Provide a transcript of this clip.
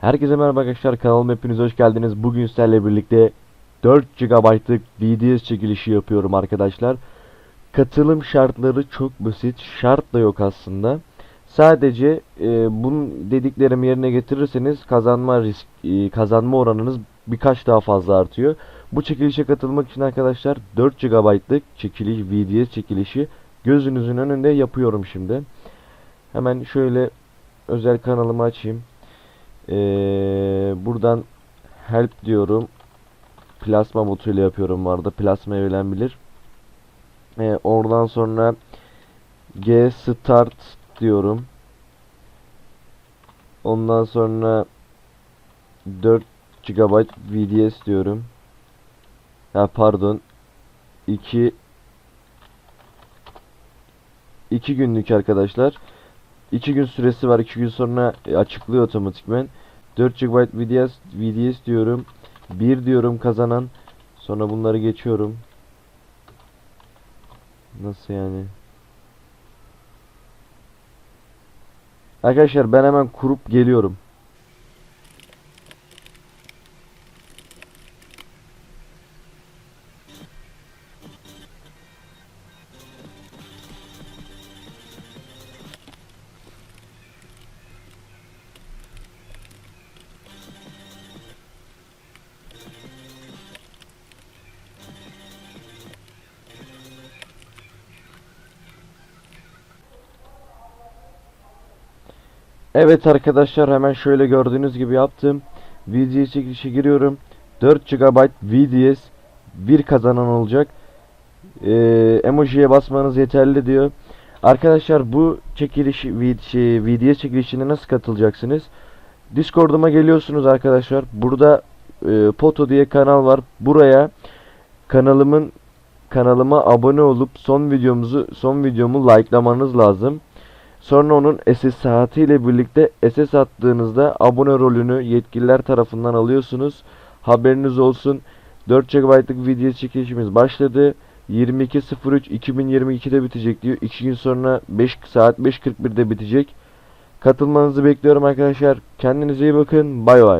Herkese merhaba arkadaşlar kanalıma hepiniz hoş geldiniz. Bugün sizlerle birlikte 4 GB'lık VDS çekilişi yapıyorum arkadaşlar. Katılım şartları çok basit. Şart da yok aslında. Sadece e, bunun dediklerimi yerine getirirseniz kazanma risk e, kazanma oranınız birkaç daha fazla artıyor. Bu çekilişe katılmak için arkadaşlar 4 GB'lık çekiliş VDS çekilişi gözünüzün önünde yapıyorum şimdi. Hemen şöyle özel kanalımı açayım. Ee, buradan help diyorum. Plasma botuyla yapıyorum arada. Plasma evlen bilir. Ee, oradan sonra G start diyorum. Ondan sonra 4 GB VDS diyorum. Ha pardon. 2 2 günlük arkadaşlar. 2 gün süresi var. 2 gün sonra e, açıklıyor otomatikmen. 4 GB VDS, VDS diyorum. 1 diyorum kazanan. Sonra bunları geçiyorum. Nasıl yani? Arkadaşlar ben hemen kurup geliyorum. Evet arkadaşlar hemen şöyle gördüğünüz gibi yaptım. VDS çekilişe giriyorum. 4 GB VDS bir kazanan olacak. Ee, emojiye basmanız yeterli diyor. Arkadaşlar bu çekiliş şey, VDS çekilişine nasıl katılacaksınız? Discord'uma geliyorsunuz arkadaşlar. Burada e, Poto diye kanal var. Buraya kanalımın kanalıma abone olup son videomuzu son videomu likelamanız lazım. Sonra onun SS saatiyle birlikte SS attığınızda abone rolünü yetkililer tarafından alıyorsunuz. Haberiniz olsun. 4 GB'lık video çekilişimiz başladı. 22.03.2022'de bitecek diyor. 2 gün sonra 5 saat 5.41'de bitecek. Katılmanızı bekliyorum arkadaşlar. Kendinize iyi bakın. Bay bay.